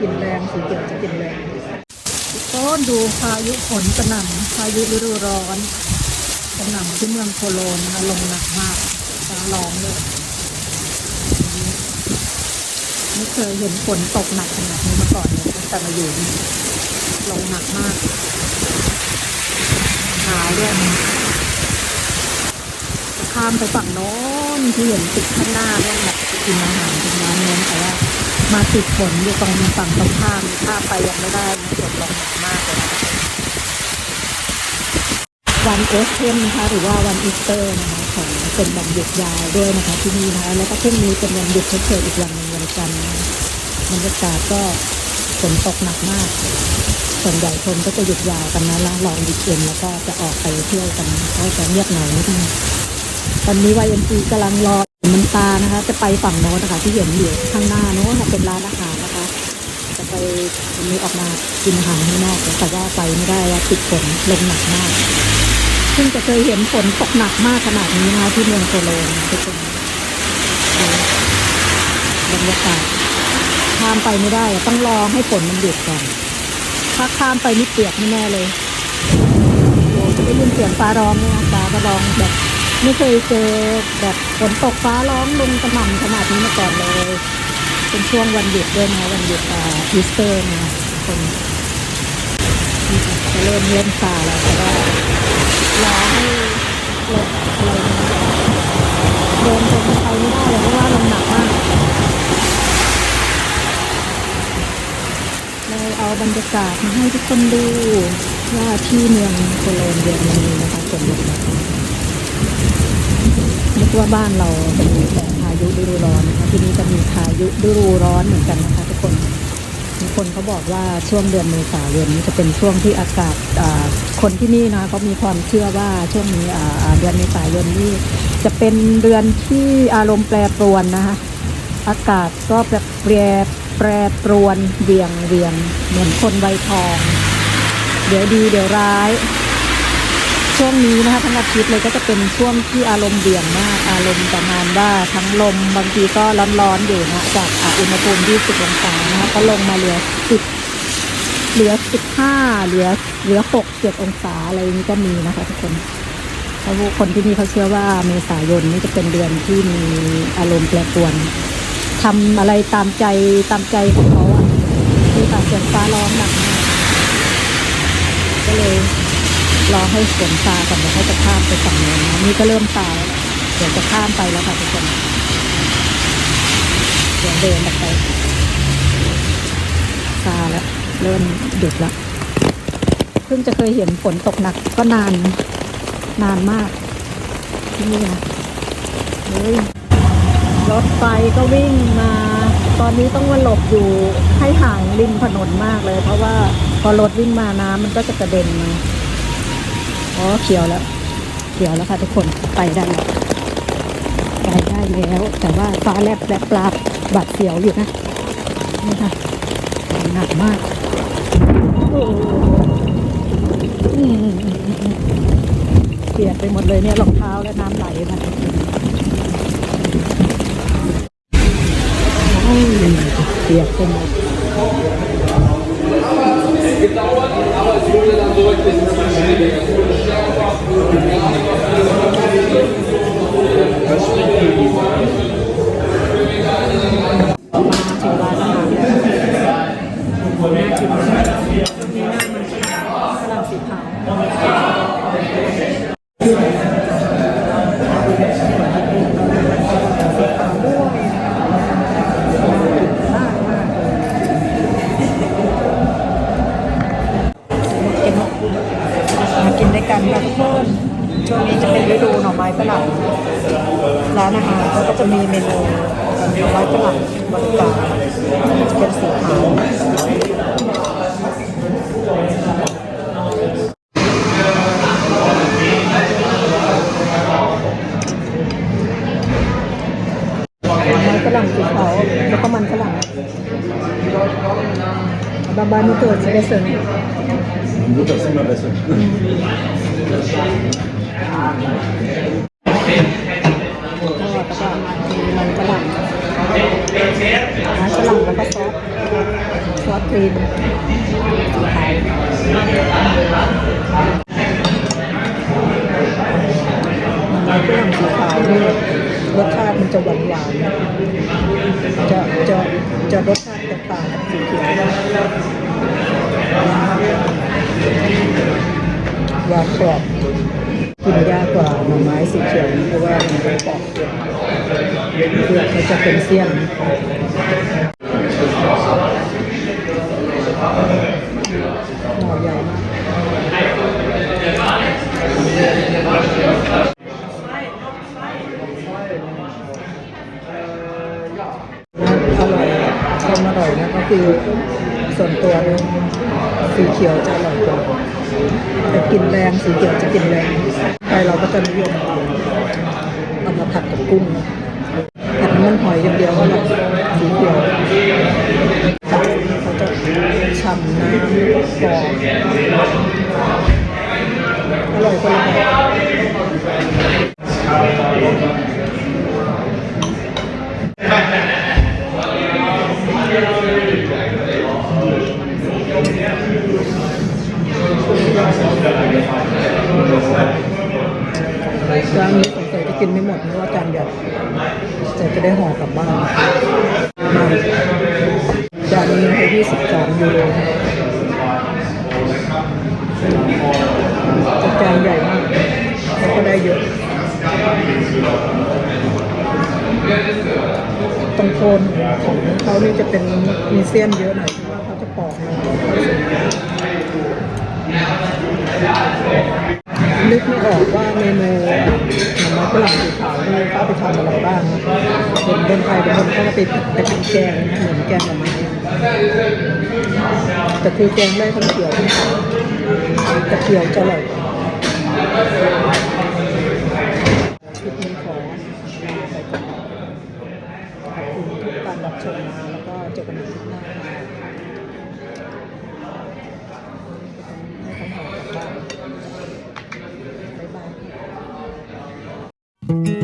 กลิ่นแรงสีเขียวจะกลิ่นแรงต้นดูพายุฝนกระหน่ำพายุฤดูร้อนกระหน่ำที่เมืองโคโลนนะคะลงหนักมากฟ้าร้องเลยไม่เคยเห็นฝนตกหนักขนาดนี้มาก่อนเลยแต่มาอยู่นี่ลงหนักมากหาวด้วยจะข้ามไปฝั่งโน้นที่เห็นติดข้างหน้าเนี่ยแบบจะกินอาหารตรงนั้นเนี่ยแต่ว่า มาติดฝนอยู่ตรงฝั่งตรงข้ามข้ามไปยังไม่ได้นฝนลงหนักมากเลยนะคะวันเอสเทนนะคะหรือว่าวันอีสเตอร์นะคะของเป็นวันหยุดยาวด้วยนะคะที่นี่นะคะแล้วก็พรุ่งนี้เป็นวันหยุดเฉยๆอีกวันหนึ่งวันจันทร์บรรยากาศก็ฝนตกหนักมาก ส่วนใหญ่คนก็จะหยุดยาวกันนะแล้วลองดิเอนแล้วก็จะออกไปเที่ยวกันก็จะเงียบเหงานิดนึง ตอนนี้วายเอ็นซีกำลังรอมันตานะคะ จะไปฝั่งโน้นนะคะที่เห็นอยู่ข้างหน้าโน้นนะเป็นร้านอาหารนะคะ จะไปวันนี้ออกมากินอาหารข้างนอกแต่ว่าไปไม่ได้ว่าติดฝนลงหนักมากเพิ่งจะเคยเห็นฝนตกหนักมากขนาดนี้นะคะที่เมืองโคโลนทุกคนบรรยากาศข้ามไปไม่ได้ต้องรอให้ฝนมันหยุดก่อนถ้าข้ามไปนี่เปียกแน่เลยโอ้จะได้ยินเสียงฟ้าร้องเนี่ยนะฟ้าก็ร้องแบบ ไม่เคยเจอแบบฝนตกฟ้าร้องลงกระหน่ำขนาดนี้มาก่อนเลย เป็นช่วงวันหยุดด้วยนะวันหยุดอ่าอีสเตอร์นะคนจะเริ่มเล่นซาแล้วแต่ว่ารอให้รถอะไรนเดินไปไปไม่ได้เลยเพราะว่าลมหนักมากเลยเอาบรรยากาศมาให้ทุกคนดูว่าที่เมืองโคโลนเดือนนี้นะคะฝนตก นึกว่าบ้านเราจะมีแต่พายุฤดูร้อนนะคะที่นี่จะมีพายุฤดูร้อนเหมือนกันนะคะทุกคนมีคนเขาบอกว่าช่วงเดือนเมษายนนี้จะเป็นช่วงที่อากาศอ่าคนที่นี่นะเขามีความเชื่อว่าช่วงนี้เดือนเมษายนนี้จะเป็นเดือนที่อารมณ์แปรปรวนนะคะอากาศก็แบบแปรแปรปรวนเวียงเวียงเหมือนคนใบทอง เดี๋ยวดีเดี๋ยวร้าย ช่วงนี้นะคะทั้งอาทิตย์เลยก็จะเป็นช่วงที่อารมณ์เบี่ยงมากอารมณ์ประมาณว่าทั้งลมบางทีก็ร้อนๆอยู่นะจากอุณหภูมิที่สิบองศานะคะก็ลงมาเหลือสิบเหลือสิบห้าเหลือเหลือหกเจ็ดองศาอะไรนี้ก็มีนะคะทุกคนเพราะว่าคนที่นี่เขาเชื่อว่าเมษายนนี่จะเป็นเดือนที่มีอารมณ์แปรปรวนทำอะไรตามใจตามใจของเขาอะที่ตาเสียงฟ้าร้องหนักก็เลย รอให้ฝนซาก่อนเดี๋ยวเขาจะข้ามไปฝั่งโน้นนะนี่ก็เริ่มซาแล้วเดี๋ยวจะข้ามไปแล้วค่ะทุกคนเดี๋ยวเดินออกไปซาแล้ว เริ่มหยุดแล้วเพิ่งจะเคยเห็นฝนตกหนักก็นานนานมากที่นี่นะเฮ้ยรถไฟก็วิ่งมา ตอนนี้ต้องมาหลบอยู่ให้ห่างริมถนนมากเลย เพราะว่าพอรถวิ่งมาน้ำมันก็จะกระเด็นมา อ๋อเขียวแล้ว เขียวแล้วค่ะทุกคนไปได้แล้วไปได้แล้ว แต่ว่าฟ้าแลบแลบปลาบาดเสียวอยู่นะนี่ค่ะหนักมากเปียกไปหมดเลยเนี่ยรองเท้าและน้ำไหลนะเปียกไปหมดม ร้านอาหารเขาก็จะมีเมนูไม้ฝรั่งบริการจะเป็นสีขาวไม้ฝรั่งสีขาวแล้วก็มันฝรั่งบาบานุเกิดจะได้เสริม Gut, das ist immer besser. หมูทอดแล้วก็มีมันฝรั่งไม้ฝรั่งแล้วก็ซอส ซอสครีมสีขาว หน่อไม้ฝรั่งสีขาวนี่รสชาติมันจะหวานหวานๆจะจะจะรสชาติแตกต่างกับสีเขียวหวานกรอบกินยากกว่าหน่อไม้สีเขียวเพราะว่ามันเป็นปอกเปลือกเขาจะเป็นเสี้ยน ส่วนตัวเนี่ยสีเขียวจะอร่อยกว่าแต่กินแรงสีเขียวจะกินแรงไทยเราก็จะนิยมเอามาผัดกับกุ้งผัดน้ำมันหอยอย่างเดียวก็อร่อยสีเขียวจับเขาจะฉ่ำน้ำกรอบอร่อยคนละแบบ ร้านนี้สงสัยจะกินไม่หมดเพราะว่าจานใหญ่แต่จะได้ห่อกลับบ้านมาจานนี้ให้23ยูโรจะจานใหญ่มากแล้วก็ได้เยอะตรงโคนของเขานี่จะเป็นมีเสี้ยนเยอะหน่อยเพราะว่าเขาจะปอกมาเขาส นึกไม่ออกว่าเมนูหน่อไม้ฝรั่งสีขาวนี่เขาไปทำอะไรบ้างนะเห็นคนไทยเป็นคนเขาก็ไปไปทำแกงนะเหมือนแกงหน่อไม้แต่คือแกงได้ทั้งเขียวทั้งขาวแต่เขียวจะอร่อยกว่าคลิปนี้ขอลาไปก่อน ขอบคุณทุกการรับชมนะแล้วก็เจอกันใหม่คลิปหน้าค่ะให้ เ